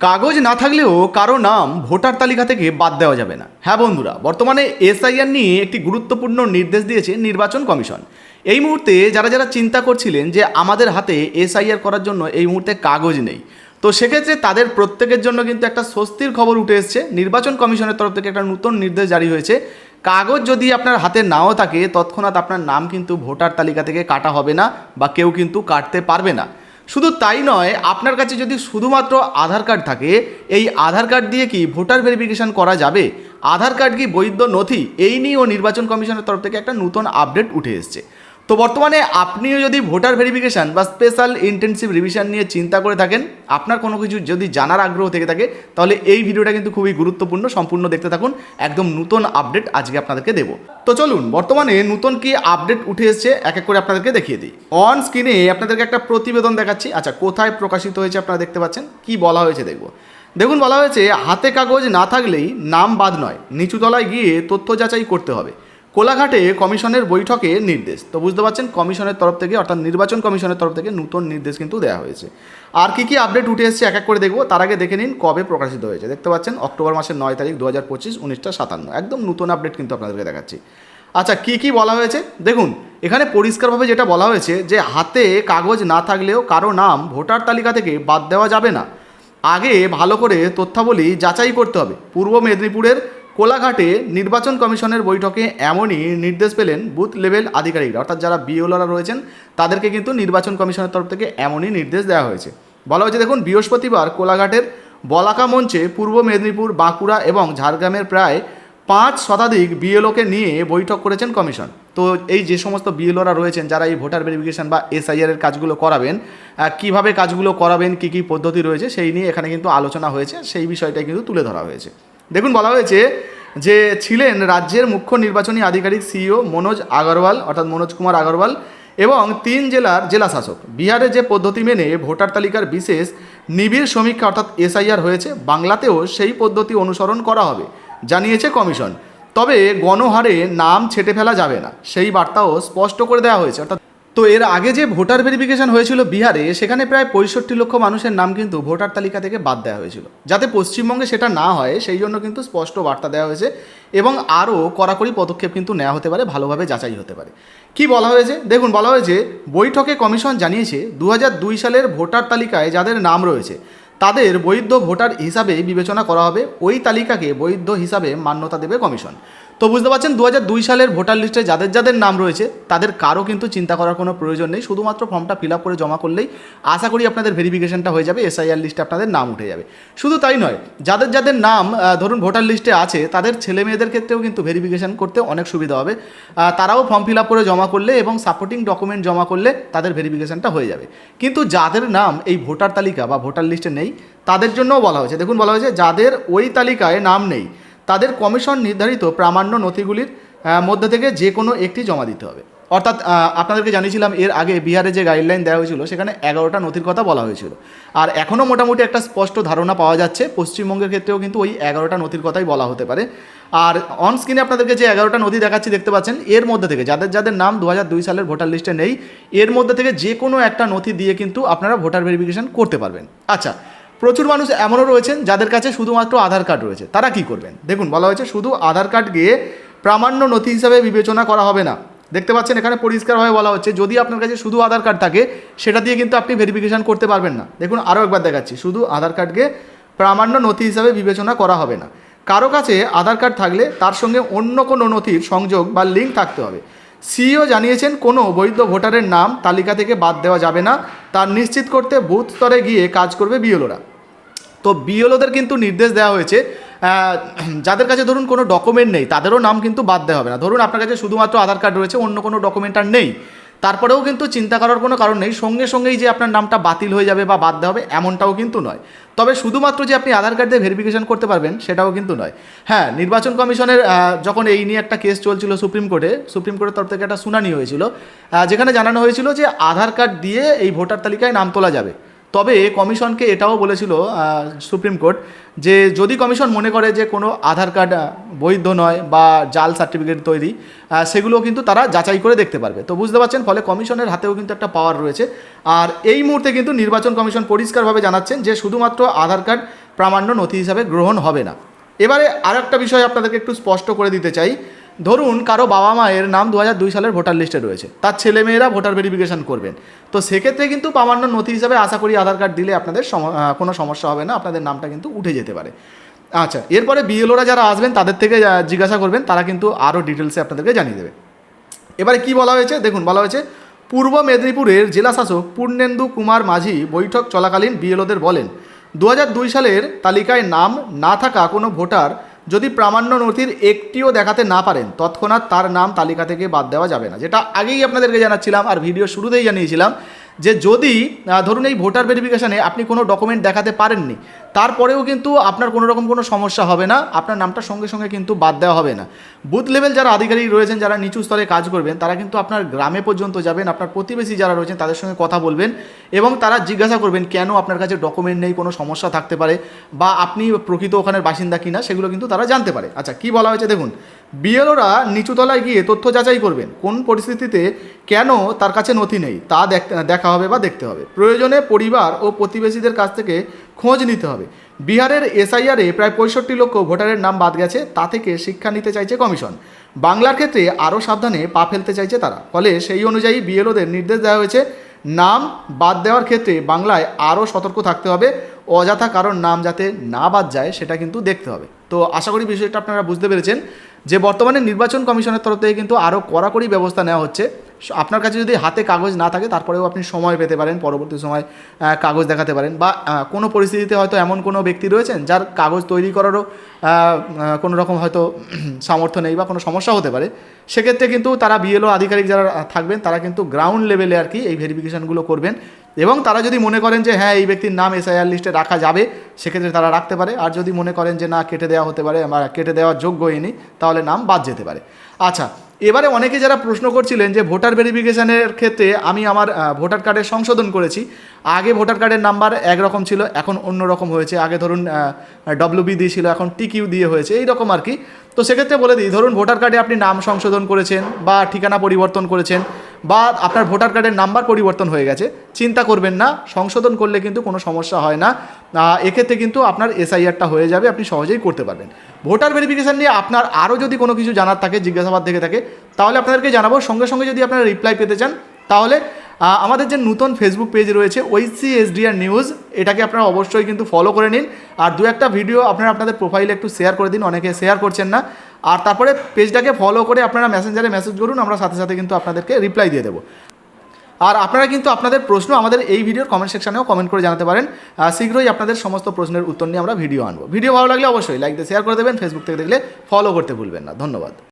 কাগজ না থাকলেও কারও নাম ভোটার তালিকা থেকে বাদ দেওয়া যাবে না। হ্যাঁ বন্ধুরা, বর্তমানে এসআইআর নিয়ে একটি গুরুত্বপূর্ণ নির্দেশ দিয়েছে নির্বাচন কমিশন। এই মুহূর্তে যারা যারা চিন্তা করছিলেন যে আমাদের হাতে এসআইআর করার জন্য এই মুহূর্তে কাগজ নেই, তো সেক্ষেত্রে তাদের প্রত্যেকের জন্য কিন্তু একটা স্বস্তির খবর উঠে এসছে। নির্বাচন কমিশনের তরফ থেকে একটা নতুন নির্দেশ জারি হয়েছে। কাগজ যদি আপনার হাতে নাও থাকে, তৎক্ষণাৎ আপনার নাম কিন্তু ভোটার তালিকা থেকে কাটা হবে না বা কেউ কিন্তু কাটতে পারবে না। শুধু তাই নয়, আপনার কাছে যদি শুধুমাত্র আধার কার্ড থাকে, এই আধার কার্ড দিয়ে কি ভোটার ভেরিফিকেশান করা যাবে? আধার কার্ড কি বৈধ নথি? এই নিয়েও নির্বাচন কমিশনের তরফ থেকে একটা নতুন আপডেট উঠে এসছে। তো বর্তমানে আপনিও যদি ভোটার ভেরিফিকেশান বা স্পেশাল ইন্টেনসিভ রিভিশন নিয়ে চিন্তা করে থাকেন, আপনার কোনো কিছু যদি জানার আগ্রহ থেকে থাকে, তাহলে এই ভিডিওটা কিন্তু খুবই গুরুত্বপূর্ণ, সম্পূর্ণ দেখতে থাকুন, একদম নতুন আপডেট আজকে আপনাদেরকে দেবো। তো চলুন, বর্তমানে নতুন কি আপডেট উঠে এসছে, এক এক করে আপনাদেরকে দেখিয়ে দিই। অন স্ক্রিনে আপনাদেরকে একটা প্রতিবেদন দেখাচ্ছি। আচ্ছা কোথায় প্রকাশিত হয়েছে আপনারা দেখতে পাচ্ছেন? কি বলা হয়েছে দেখব। দেখুন, বলা হয়েছে, হাতে কাগজ না থাকলেই নাম বাদ নয়, নিচুতলায় গিয়ে তথ্য যাচাই করতে হবে। কোলাঘাটে কমিশনের বৈঠকে নির্দেশ। তো বুঝতে পারছেন, কমিশনের তরফ থেকে, অর্থাৎ নির্বাচন কমিশনের তরফ থেকে নতুন নির্দেশ কিন্তু দেওয়া হয়েছে। আর কি কি আপডেট উঠে এসেছে এক এক করে দেখব, তার আগে দেখে নিন কবে প্রকাশিত হয়েছে। দেখতে পাচ্ছেন, অক্টোবর মাসের নয় তারিখ দু হাজার পঁচিশ, উনিশটা সাতান্ন। একদম নতুন আপডেট কিন্তু আপনাদেরকে দেখাচ্ছি। আচ্ছা কি কি বলা হয়েছে? দেখুন, এখানে পরিষ্কারভাবে যেটা বলা হয়েছে, যে হাতে কাগজ না থাকলেও কারও নাম ভোটার তালিকা থেকে বাদ দেওয়া যাবে না। আগে ভালো করে তথ্যাবলী যাচাই করতে হবে। পূর্ব মেদিনীপুরের কোলাঘাটে নির্বাচন কমিশনের বৈঠকে এমনই নির্দেশ পেলেন বুথ লেভেল আধিকারিকরা। অর্থাৎ যারা বিওলরা রয়েছেন, তাদেরকে কিন্তু নির্বাচন কমিশনের তরফ থেকে এমনই নির্দেশ দেওয়া হয়েছে। বলা হয়েছে, দেখুন, বৃহস্পতিবার কোলাঘাটের বলাকা মঞ্চে পূর্ব মেদিনীপুর, বাঁকুড়া এবং ঝাড়গ্রামের প্রায় পাঁচ শতাধিক বিএলওকে নিয়ে বৈঠক করেছেন কমিশন। তো এই যে সমস্ত বিএলওরা রয়েছেন, যারা এই ভোটার ভেরিফিকেশন বা এসআইআর এর কাজগুলো করাবেন কীভাবে কাজগুলো করাবেন, কি কি পদ্ধতি রয়েছে, সেই নিয়ে এখানে কিন্তু আলোচনা হয়েছে, সেই বিষয়টাই কিন্তু তুলে ধরা হয়েছে। দেখুন বলা হয়েছে যে ছিলেন রাজ্যের মুখ্য নির্বাচনী আধিকারিক সিইও মনোজ আগরওয়াল, অর্থাৎ মনোজ কুমার আগরওয়াল, এবং তিন জেলার জেলা শাসক বিহারে যে পদ্ধতি মেনে ভোটার তালিকার বিশেষ নিবিড় সমীক্ষা, অর্থাৎ এসআইআর হয়েছে, বাংলাতেও সেই পদ্ধতি অনুসরণ করা হবে, জানিয়েছে কমিশন। তবে গণহারে নাম ছেটে ফেলা যাবে না, সেই বার্তাও স্পষ্ট করে দেওয়া হয়েছে, অর্থাৎ তো এর আগে যে ভোটার ভেরিফিকেশন হয়েছিল বিহারে, সেখানে প্রায় পঁয়ষট্টি লক্ষ মানুষের নাম কিন্তু ভোটার তালিকা থেকে বাদ দেওয়া হয়েছিল। যাতে পশ্চিমবঙ্গে সেটা না হয়, সেই জন্য কিন্তু স্পষ্ট বার্তা দেওয়া হয়েছে এবং আরও কড়াকড়ি পদক্ষেপ কিন্তু নেওয়া হতে পারে, ভালোভাবে যাচাই হতে পারে। কি বলা হয়েছে? দেখুন, বলা হয়েছে, বৈঠকে কমিশন জানিয়েছে দু হাজার দুই সালের ভোটার তালিকায় যাদের নাম রয়েছে তাদের বৈধ ভোটার হিসাবে বিবেচনা করা হবে। ওই তালিকাকে বৈধ হিসাবে মান্যতা দেবে কমিশন। তো বুঝতে পারছেন দু হাজার দুই সালের ভোটার লিস্টে যাদের যাদের নাম রয়েছে, তাদের কারও কিন্তু চিন্তা করার কোনো প্রয়োজন নেই। শুধুমাত্র ফর্মটা ফিল করে জমা করলেই আশা করি আপনাদের ভেরিফিকেশনটা হয়ে যাবে, এসআইআর লিস্টে আপনাদের নাম উঠে যাবে। শুধু তাই নয়, যাদের যাদের নাম ধরুন ভোটার লিস্টে আছে, তাদের ছেলে মেয়েদের ক্ষেত্রেও কিন্তু ভেরিফিকেশন করতে অনেক সুবিধা হবে। তারাও ফর্ম ফিল করে জমা করলে এবং সাপোর্টিং ডকুমেন্ট জমা করলে তাদের ভেরিফিকেশনটা হয়ে যাবে। কিন্তু যাদের নাম এই ভোটার তালিকা বা ভোটার লিস্টে নেই তাদের জন্যও বলা হয়েছে। দেখুন, বলা হয়েছে, যাদের ওই তালিকায় নাম নেই, তাদের কমিশন নির্ধারিত প্রামাণ্য নথিগুলির মধ্যে থেকে যে কোনো একটি জমা দিতে হবে। অর্থাৎ আপনাদেরকে জানিয়েছিলাম, এর আগে বিহারে যে গাইডলাইন দেওয়া হয়েছিল, সেখানে এগারোটা নথির কথা বলা হয়েছিল। আর এখনও মোটামুটি একটা স্পষ্ট ধারণা পাওয়া যাচ্ছে, পশ্চিমবঙ্গের ক্ষেত্রেও কিন্তু ওই এগারোটা নথির কথাই বলা হতে পারে। আর অন স্ক্রিনে আপনাদেরকে যে এগারোটা নথি দেখাচ্ছি, দেখতে পাচ্ছেন, এর মধ্যে থেকে, যাদের যাদের নাম দু হাজার দুই সালের ভোটার লিস্টে নেই, এর মধ্যে থেকে যে কোনো একটা নথি দিয়ে কিন্তু আপনারা ভোটার ভেরিফিকেশন করতে পারবেন। আচ্ছা প্রচুর মানুষ এমনও রয়েছেন যাদের কাছে শুধুমাত্র আধার কার্ড রয়েছে। তারা কি করবেন? দেখুন, বলা হয়েছে শুধু আধার কার্ড গিয়ে প্রামাণ্য নথি হিসাবে বিবেচনা করা হবে না। দেখতে পাচ্ছেন, এখানে পরিষ্কারভাবে বলা হচ্ছে, যদি আপনার কাছে শুধু আধার কার্ড থাকে, সেটা দিয়ে কিন্তু আপনি ভেরিফিকেশন করতে পারবেন না। দেখুন, আরও একবার দেখাচ্ছি, শুধু আধার কার্ডকে প্রামাণ্য নথি হিসাবে বিবেচনা করা হবে না। কারও কাছে আধার কার্ড থাকলে তার সঙ্গে অন্য কোনো নথির সংযোগ বা লিঙ্ক থাকতে হবে। সিইও জানিয়েছেন, কোনো বৈধ ভোটারের নাম তালিকা থেকে বাদ দেওয়া যাবে না। তার নিশ্চিত করতে বুথ স্তরে গিয়ে কাজ করবে বিএলওরা। তো বিএলওদের কিন্তু নির্দেশ দেওয়া হয়েছে যাদের কাছে ধরুন কোনো ডকুমেন্ট নেই, তাদেরও নাম কিন্তু বাদ দেওয়া হবে না। ধরুন আপনার কাছে শুধুমাত্র আধার কার্ড রয়েছে, অন্য কোনো ডকুমেন্ট আর নেই। তারপরেও কিন্তু চিন্তা করার কোনো কারণ নেই, সঙ্গে সঙ্গেই যে আপনার নামটা বাতিল হয়ে যাবে বা বাদ দেওয়া হবে, এমনটাও কিন্তু নয়। তবে শুধুমাত্র যে আপনি আধার কার্ড দিয়ে ভেরিফিকেশন করতে পারবেন, সেটাও কিন্তু নয়। হ্যাঁ নির্বাচন কমিশনের যখন এই নিয়ে একটা কেস চলছিল সুপ্রিম কোর্টে, সুপ্রিম কোর্টের তরফ থেকে একটা শুনানি হয়েছিল যেখানে জানানো হয়েছিল যে আধার কার্ড দিয়ে এই ভোটার তালিকায় নাম তোলা যাবে। তবে কমিশনকে এটাও বলেছিল সুপ্রিম কোর্ট, যে যদি কমিশন মনে করে যে কোনো আধার কার্ড বৈধ নয় বা জাল সার্টিফিকেট তৈরি সেগুলো কিন্তু তারা যাচাই করে দেখতে পারবে। তো বুঝতে পারছেন, ফলে কমিশনের হাতেও কিন্তু একটা পাওয়ার রয়েছে। আর এই মুহূর্তে কিন্তু নির্বাচন কমিশন পরিষ্কারভাবে জানাচ্ছেন যে শুধুমাত্র আধার কার্ড প্রামাণ্য নথি হিসাবে গ্রহণ হবে না। এবারে আর একটা বিষয় আপনাদেরকে একটু স্পষ্ট করে দিতে চাই। ধরুন কারও বাবা মায়ের নাম দু দুই সালের ভোটার লিস্টে রয়েছে, তার ছেলেমেয়েরা ভোটার ভেরিফিকেশন করবেন। তো সেক্ষেত্রে কিন্তু প্রামাণ্য নথি হিসাবে আশা করি আধার কার্ড দিলে আপনাদের কোনো সমস্যা হবে না, আপনাদের নামটা কিন্তু উঠে যেতে পারে। আচ্ছা এরপরে বিএলওরা যারা আসবেন তাদের থেকে জিজ্ঞাসা করবেন, তারা কিন্তু আরও ডিটেলসে আপনাদেরকে জানিয়ে দেবে। এবারে কি বলা হয়েছে? দেখুন, বলা হয়েছে, পূর্ব মেদিনীপুরের জেলা শাসক পূর্ণেন্দু কুমার মাঝি বৈঠক চলাকালীন বিএলওদের বলেন দু হাজার দুই সালের তালিকায় নাম না থাকা কোনো ভোটার যদি প্রামাণ্য নথির একটিও দেখাতে না পারেন, তৎক্ষণাৎ তার নাম তালিকা থেকে বাদ দেওয়া যাবে না। যেটা আগেই আপনাদেরকে জানাচ্ছিলাম আর ভিডিও শুরুতেই জানিয়েছিলাম যে যদি ধরুন এই ভোটার ভেরিফিকেশানে আপনি কোনো ডকুমেন্ট দেখাতে পারেননি তারপরেও কিন্তু আপনার কোনো রকম কোনো সমস্যা হবে না। আপনার নামটা সঙ্গে সঙ্গে কিন্তু বাদ দেওয়া হবে না। বুথ লেভেল যারা আধিকারিক রয়েছেন, যারা নিচু স্তরে কাজ করবেন, তারা কিন্তু আপনার গ্রামে পর্যন্ত যাবেন, আপনার প্রতিবেশী যারা রয়েছেন, তাদের সঙ্গে কথা বলবেন এবং তারা জিজ্ঞাসা করবেন কেন আপনার কাছে ডকুমেন্ট নেই, কোনো সমস্যা থাকতে পারে বা আপনি প্রকৃত ওখানের বাসিন্দা কিনা, সেগুলো কিন্তু তারা জানতে পারে। আচ্ছা কি বলা হয়েছে দেখুন, বিএলওরা নিচুতলায় গিয়ে তথ্য যাচাই করবেন, কোন পরিস্থিতিতে কেন তার কাছে নথি নেই, তা দেখ- হবে বা দেখতে হবে। প্রয়োজনে পরিবার ও প্রতিবেশীদের কাছ থেকে খোঁজ নিতে হবে। বিহারের এসআইআরে প্রায় পঁয়ষট্টি লক্ষ ভোটারের নাম বাদ গেছে, তা থেকে শিক্ষা নিতে চাইছে কমিশন। বাংলার ক্ষেত্রে আরও সাবধানে পা ফেলতে চাইছে তারা। ফলে সেই অনুযায়ী বিএলওদের নির্দেশ দেওয়া হয়েছে, নাম বাদ দেওয়ার ক্ষেত্রে বাংলায় আরও সতর্ক থাকতে হবে। অযথা কারোর নাম যাতে না বাদ যায়, সেটা কিন্তু দেখতে হবে। তো আশা করি বিষয়টা আপনারা বুঝতে পেরেছেন যে বর্তমানে নির্বাচন কমিশনের তরফ থেকে কিন্তু আরও কড়াকড়ি ব্যবস্থা নেওয়া হচ্ছে। আপনার কাছে যদি হাতে কাগজ না থাকে, তারপরেও আপনি সময় পেতে পারেন, পরবর্তী সময় কাগজ দেখাতে পারেন। বা কোনো পরিস্থিতিতে হয়তো এমন কোনো ব্যক্তি রয়েছেন, যার কাগজ তৈরি করারও কোনো রকম হয়তো সামর্থ্য নেই বা কোনো সমস্যা হতে পারে। সেক্ষেত্রে কিন্তু তারা বিএলও আধিকারিক যারা থাকবেন, তারা কিন্তু গ্রাউন্ড লেভেলে আর কি এই ভেরিফিকেশানগুলো করবেন। এবং তারা যদি মনে করেন যে হ্যাঁ এই ব্যক্তির নাম এসআইআর লিস্টে রাখা যাবে, সেক্ষেত্রে তারা রাখতে পারে। আর যদি মনে করেন যে, না, কেটে দেওয়া হতে পারে বা কেটে দেওয়ার যোগ্য হয়নি তাহলে নাম বাদ যেতে পারে। আচ্ছা এবারে অনেকে যারা প্রশ্ন করছিলেন যে, ভোটার ভেরিফিকেশনের ক্ষেত্রে আমি আমার ভোটার কার্ডের সংশোধন করেছি। আগে ভোটার কার্ডের নাম্বার একরকম ছিল, এখন অন্য রকম হয়েছে। আগে ধরুন ডব্লিউবি দিয়েছিল এখন টিকিউ দিয়ে হয়েছে। এই রকম আর কি। তো সেক্ষেত্রে বলে দিই, ধরুন ভোটার কার্ডে আপনি নাম সংশোধন করেছেন বা ঠিকানা পরিবর্তন করেছেন। বা আপনার ভোটার কার্ডের নাম্বার পরিবর্তন হয়ে গেছে, চিন্তা করবেন না, সংশোধন করলে কিন্তু কোনো সমস্যা হয় না। এক্ষেত্রে কিন্তু আপনার এসআইআরটা হয়ে যাবে, আপনি সহজেই করতে পারবেন। ভোটার ভেরিফিকেশান নিয়ে আপনার আরও যদি কোনো কিছু জানার থাকে, জিজ্ঞাসাবাদ থেকে থাকে, তাহলে আপনাদেরকে জানাব। সঙ্গে সঙ্গে যদি আপনারা রিপ্লাই পেতে চান, তাহলে আমাদের যে নতুন ফেসবুক পেজ রয়েছে ওইসি এসডিআর নিউজ, এটাকে আপনারা অবশ্যই কিন্তু ফলো করে নিন। আর দু একটা ভিডিও আপনারা আপনাদের প্রোফাইলে একটু শেয়ার করে দিন, অনেকে শেয়ার করছেন না। আর তারপরে পেজটাকে ফলো করে আপনারা মেসেঞ্জারে মেসেজ করুন, আমরা সাথে সাথে কিন্তু আপনাদেরকে রিপ্লাই দিয়ে দেবো। আর আপনারা কিন্তু আপনাদের প্রশ্ন আমাদের এই ভিডিওর কমেন্ট সেকশনেও কমেন্ট করে জানাতে পারেন। শীঘ্রই আপনাদের সমস্ত প্রশ্নের উত্তর নিয়ে আমরা ভিডিও আনব। ভিডিও ভালো লাগলে অবশ্যই লাইক দিয়ে শেয়ার করে দেবেন ফেসবুক থেকে দেখলে ফলো করতে ভুলবেন না। ধন্যবাদ।